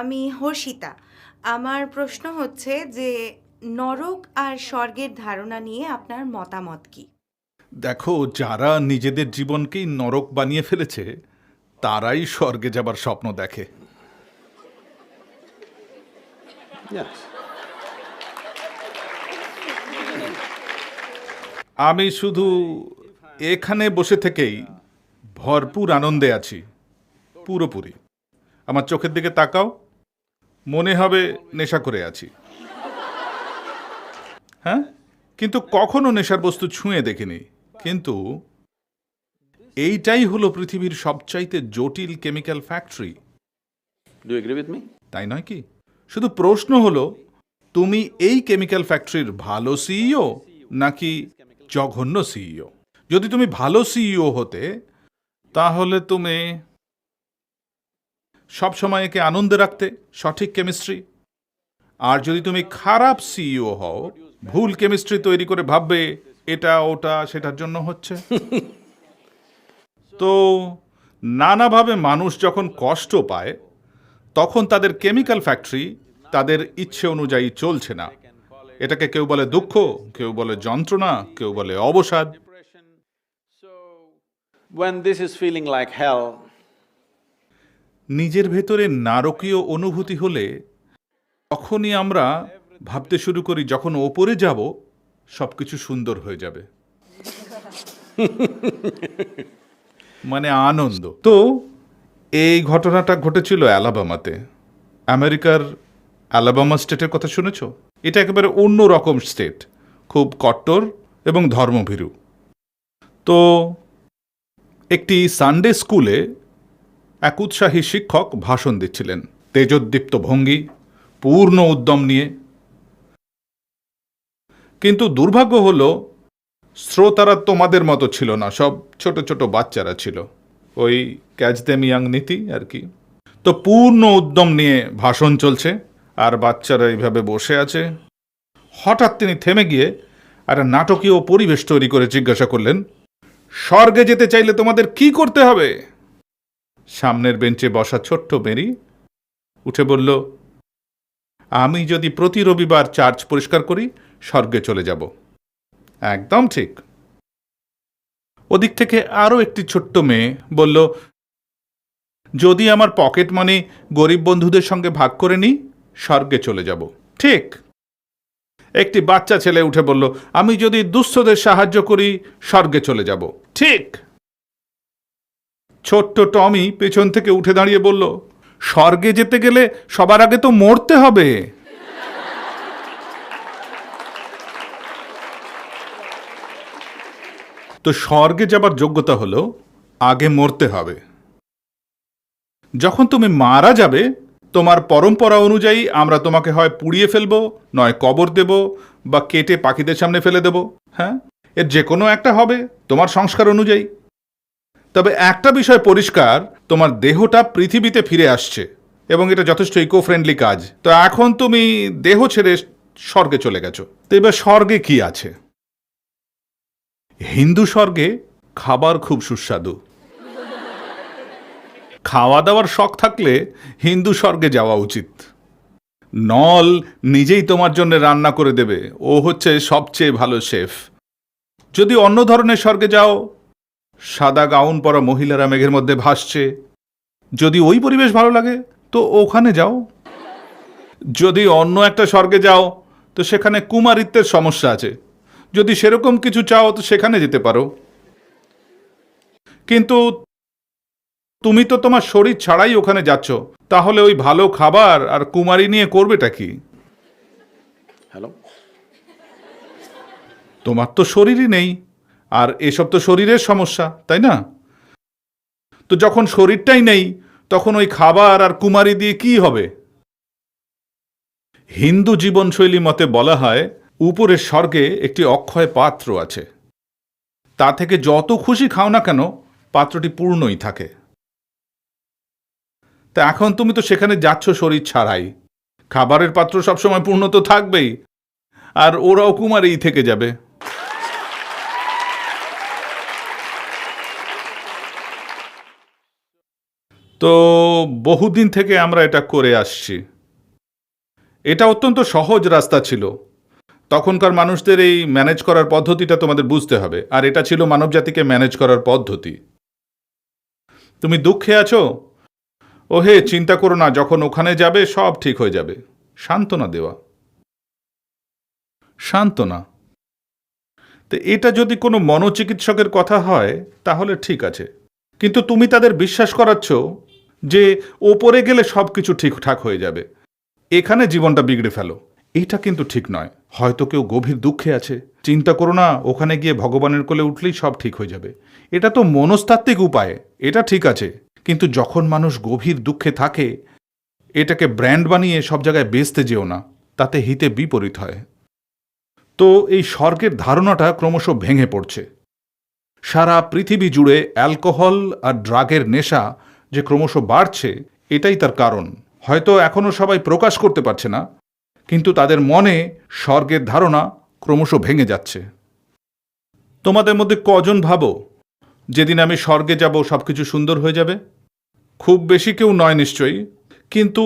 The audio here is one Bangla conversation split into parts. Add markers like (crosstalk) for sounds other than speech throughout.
আমি হর্ষিতা। আমার প্রশ্ন হচ্ছে যে নরক আর স্বর্গের ধারণা নিয়ে আপনার মতামত কি? দেখো যারা নিজেদের জীবনকেই নরক বানিয়ে ফেলেছে তারাই স্বর্গে যাবার স্বপ্ন দেখে. আমি শুধু এখানে বসে থেকেই ভরপুর আনন্দে আছি পুরোপুরি। আমার চোখের দিকে তাকাও। মনে হবে নেশা করে আছি। হ্যাঁ? কিন্তু কখনো নেশার বস্তু ছুঁয়ে দেখিনি। কিন্তু এইটাই হলো পৃথিবীর সবচাইতে জটিল কেমিক্যাল ফ্যাক্টরি? তাই নয় কি? শুধু প্রশ্ন হলো তুমি এই কেমিক্যাল ফ্যাক্টরির ভালো সিইও নাকি জঘন্য সিইও? যদি তুমি ভালো সিইও হতে তাহলে তুমি সব সময় একে আনন্দে রাখতে সঠিক কেমিস্ট্রি আর যদি তুমি খারাপ সিইও হও ভুল কেমিস্ট্রি তৈরি করে ভাববে এটা ওটা সেটার জন্য হচ্ছে। তো নানাভাবে মানুষ যখন কষ্ট পায় তখন তাদের কেমিক্যাল ফ্যাক্টরি তাদের ইচ্ছে অনুযায়ী চলছে না। এটাকে কেউ বলে দুঃখ কেউ বলে যন্ত্রণা কেউ বলে অবসাদ। When this is feeling like hell, নিজের ভেতরে নারকীয় অনুভূতি হলে তখনই আমরা ভাবতে শুরু করি যখন ওপরে যাব সবকিছু সুন্দর হয়ে যাবে। (laughs) মানে আনন্দ। তো এই ঘটনাটা ঘটেছিল অ্যালাবামাতে। আমেরিকার অ্যালাবামা স্টেটের কথা শুনেছ? এটা একেবারে অন্য রকম স্টেট। খুব কট্টর এবং ধর্মভীরু। তো একটি সানডে স্কুলে এক উৎসাহী শিক্ষক ভাষণ দিচ্ছিলেন। তেজোদ্দীপ্ত ভঙ্গি, পূর্ণ উদ্যম নিয়ে। কিন্তু দুর্ভাগ্য হল, শ্রোতারা তোমাদের মতো ছিল না, সব ছোট ছোট বাচ্চারা ছিল। ওই ক্যাচ দেম ইয়াং নীতি আর কি। তো পূর্ণ উদ্যম নিয়ে ভাষণ চলছে, আর বাচ্চারা এইভাবে বসে আছে। হঠাৎ তিনি থেমে গিয়ে একটা নাটকীয় পরিবেশ তৈরি করে জিজ্ঞাসা করলেন, স্বর্গে যেতে চাইলে তোমাদের কি করতে হবে? সামনের বেঞ্চে বসা ছোট্ট মেরি উঠে বলল, আমি যদি প্রতি রবিবার চার্চ পরিষ্কার করি, স্বর্গে চলে যাব। একদম ঠিক। ওদিক থেকে আরও একটি ছোট্ট মেয়ে বলল, যদি আমার পকেট মানি গরিব বন্ধুদের সঙ্গে ভাগ করে নিই, স্বর্গে চলে যাব। ঠিক। একটি বাচ্চা ছেলে উঠে বলল, আমি যদি দুস্থদের সাহায্য করি, স্বর্গে চলে যাব। ঠিক। ছোট্ট টমি পেছন থেকে উঠে দাঁড়িয়ে বলল, স্বর্গে যেতে গেলে সবার আগে তো মরতে হবে। তো স্বর্গে যাবার যোগ্যতা হলো, আগে মরতে হবে। যখন তুমি মারা যাবে, তোমার পরম্পরা অনুযায়ী আমরা তোমাকে হয় পুড়িয়ে ফেলব, নয় কবর দেব, বা কেটে পাখিদের সামনে ফেলে দেব হ্যাঁ? এর যে কোনো একটা হবে, তোমার সংস্কার অনুযায়ী। তবে একটা বিষয় পরিষ্কার, তোমার দেহটা পৃথিবীতে ফিরে আসছে এবং এটা যথেষ্ট ইকো ফ্রেন্ডলি কাজ। তো এখন তুমি দেহ ছেড়ে স্বর্গে চলে গেছো। তো এবার স্বর্গে কি আছে? হিন্দু স্বর্গে খাবার খুব সুস্বাদু। খাওয়া দাওয়ার শখ থাকলে হিন্দু স্বর্গে যাওয়া উচিত। নল নিজেই তোমার জন্য রান্না করে দেবে। ও হচ্ছে সবচেয়ে ভালো শেফ। যদি অন্য ধরনের স্বর্গে যাও সাদা গাউন পরা মহিলারা মেঘের মধ্যে ভাসছে। যদি ওই পরিবেশ ভালো লাগে তো ওখানে যাও। যদি অন্য একটা স্বর্গে যাও তো সেখানে কুমারিত্বের সমস্যা আছে। যদি সেরকম কিছু চাও তো সেখানে যেতে পারো। কিন্তু তুমি তো তোমার শরীর ছাড়াই ওখানে যাচ্ছ তাহলে ওই ভালো খাবার আর কুমারী নিয়ে করবেটা কি? হ্যালো? তোমার তো শরীরই নেই। আর এসব তো শরীরের সমস্যা, তাই না? তো যখন শরীরটাই নেই, তখন ওই খাবার আর কুমারী দিয়ে কি হবে? হিন্দু জীবনশৈলী মতে বলা হয়, উপরের স্বর্গে একটি অক্ষয় পাত্র আছে। তা থেকে যত খুশি খাও না কেন, পাত্রটি পূর্ণই থাকে। তা এখন তুমি তো সেখানে যাচ্ছ শরীর ছাড়াই। খাবারের পাত্র সবসময় পূর্ণ তো থাকবেই, আর ওরাও কুমারেই থেকে যাবে। তো বহুদিন থেকে আমরা এটা করে আসছি। এটা অত্যন্ত সহজ রাস্তা ছিল। তখনকার মানুষদের এই ম্যানেজ করার পদ্ধতিটা তোমাদের বুঝতে হবে, আর এটা ছিল মানবজাতিকে ম্যানেজ করার পদ্ধতি। তুমি দুঃখে আছো? ও হে চিন্তা করো না, যখন ওখানে যাবে সব ঠিক হয়ে যাবে। সান্ত্বনা দেওয়া। সান্ত্বনা। তো এটা যদি কোনো মনোচিকিৎসকের কথা হয়, তাহলে ঠিক আছে। কিন্তু তুমি তাদের বিশ্বাস করাচ্ছ যে ওপরে গেলে সব কিছু ঠিকঠাক হয়ে যাবে। এখানে জীবনটা বিগড়ে ফেলো। এটা কিন্তু ঠিক নয়। হয়তো কেউ গভীর দুঃখে আছে। চিন্তা করো না, ওখানে গিয়ে ভগবানের কোলে উঠলেই সব ঠিক হয়ে যাবে। এটা তো মনস্তাত্ত্বিক উপায়, এটা ঠিক আছে। কিন্তু যখন মানুষ গভীর দুঃখে থাকে, এটাকে ব্র্যান্ড বানিয়ে সব জায়গায় বেচতে যেও না, তাতে হিতে বিপরীত হয়। তো এই স্বর্গের ধারণাটা ক্রমশ ভেঙে পড়ছে। সারা পৃথিবী জুড়ে অ্যালকোহল আর ড্রাগের নেশা যে ক্রমশ বাড়ছে, এটাই তার কারণ। হয়তো এখনও সবাই প্রকাশ করতে পারছে না, কিন্তু তাদের মনে স্বর্গের ধারণা ক্রমশ ভেঙে যাচ্ছে। তোমাদের মধ্যে কজন ভাবো, যেদিন আমি স্বর্গে যাব সব কিছু সুন্দর হয়ে যাবে? খুব বেশি কেউ নয় নিশ্চয়ই, কিন্তু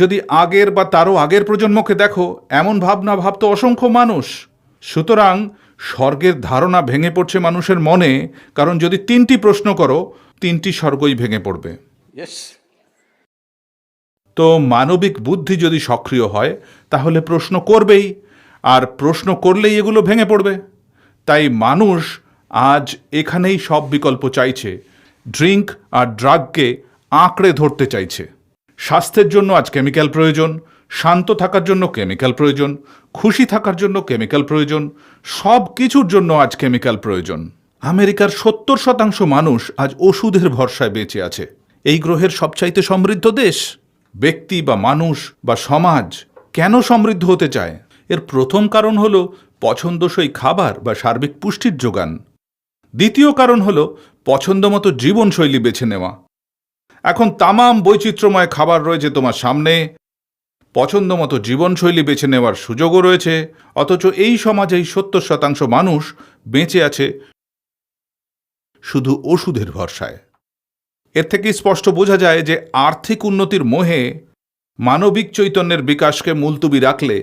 যদি আগের বা তারও আগের প্রজন্মকে দেখো, এমন ভাবনা ভাবতো অসংখ্য মানুষ। সুতরাং স্বর্গের ধারণা ভেঙে পড়ছে মানুষের মনে, কারণ যদি তিনটি প্রশ্ন করো, তিনটি স্বর্গই ভেঙে পড়বে. তো মানবিক বুদ্ধি যদি সক্রিয় হয়, তাহলে প্রশ্ন করবেই, আর প্রশ্ন করলেই এগুলো ভেঙে পড়বে। তাই মানুষ আজ এখানেই সব বিকল্প চাইছে ড্রিঙ্ক আর ড্রাগকে আঁকড়ে ধরতে চাইছে। স্বাস্থ্যের জন্য আজ কেমিক্যাল প্রয়োজন, শান্ত থাকার জন্য কেমিক্যাল প্রয়োজন, খুশি থাকার জন্য কেমিক্যাল প্রয়োজন, সব কিছুর জন্য আজ কেমিক্যাল প্রয়োজন। আমেরিকার সত্তর শতাংশ মানুষ আজ ওষুধের ভরসায় বেঁচে আছে। এই গ্রহের সবচাইতে সমৃদ্ধ দেশ? ব্যক্তি বা মানুষ বা সমাজ কেন সমৃদ্ধ হতে চায়? এর প্রথম কারণ হল পছন্দসই খাবার বা সার্বিক পুষ্টির যোগান। দ্বিতীয় কারণ হল পছন্দমতো জীবনশৈলী বেছে নেওয়া। এখন তামাম বৈচিত্র্যময় খাবার রয়েছে তোমার সামনে। পছন্দমতো জীবনশৈলী বেছে নেওয়ার সুযোগও রয়েছে, অথচ এই সমাজেই সত্তর শতাংশ মানুষ বেঁচে আছে শুধু ওষুধের ভরসায়। এর থেকে স্পষ্ট বোঝা যায় যে আর্থিক উন্নতির মোহে মানবিক চৈতন্যের বিকাশকে মুলতুবি রাখলে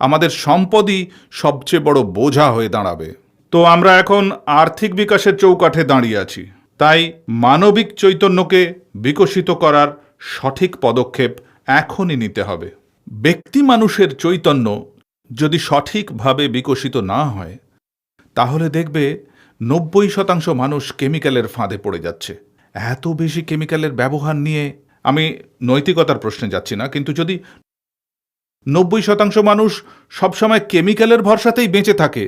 আমাদের সম্পদই সবচেয়ে বড় বোঝা হয়ে দাঁড়াবে। তো আমরা এখন আর্থিক বিকাশের চৌকাঠে দাঁড়িয়ে আছি। তাই মানবিক চৈতন্যকে বিকশিত করার সঠিক পদক্ষেপ এখনই নিতে হবে। ব্যক্তি মানুষের চৈতন্য যদি সঠিকভাবে বিকশিত না হয়, তাহলে দেখবে নব্বই শতাংশ মানুষ কেমিক্যালের ফাঁদে পড়ে যাচ্ছে। এত বেশি কেমিক্যালের ব্যবহার নিয়ে আমি নৈতিকতার প্রশ্নে যাচ্ছি না, কিন্তু যদি নব্বই শতাংশ মানুষ সবসময় কেমিক্যালের ভরসাতেই বেঁচে থাকে,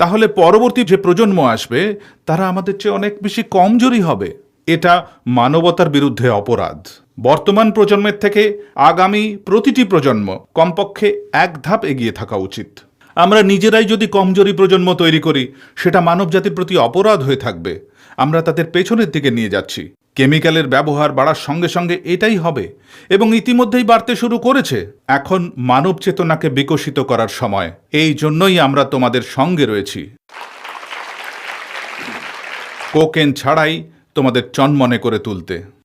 তাহলে পরবর্তী যে প্রজন্ম আসবে, তারা আমাদের চেয়ে অনেক বেশি কমজোরি হবে। এটা মানবতার বিরুদ্ধে অপরাধ। বর্তমান প্রজন্মের থেকে আগামী প্রতিটি প্রজন্ম কমপক্ষে এক ধাপ এগিয়ে থাকা উচিত। আমরা নিজেরাই যদি কমজোরি প্রজন্ম তৈরি করি, সেটা মানবজাতির প্রতি অপরাধ হয়ে থাকবে। আমরা তাদের পেছনের দিকে নিয়ে যাচ্ছি। কেমিক্যালের ব্যবহার বাড়ার সঙ্গে সঙ্গে এটাই হবে এবং ইতিমধ্যেই বাড়তে শুরু করেছে। এখন মানব চেতনাকে বিকশিত করার সময়। এই জন্যই আমরা তোমাদের সঙ্গে রয়েছি। কোকেন ছাড়াই তোমাদের চনমনে করে তুলতে।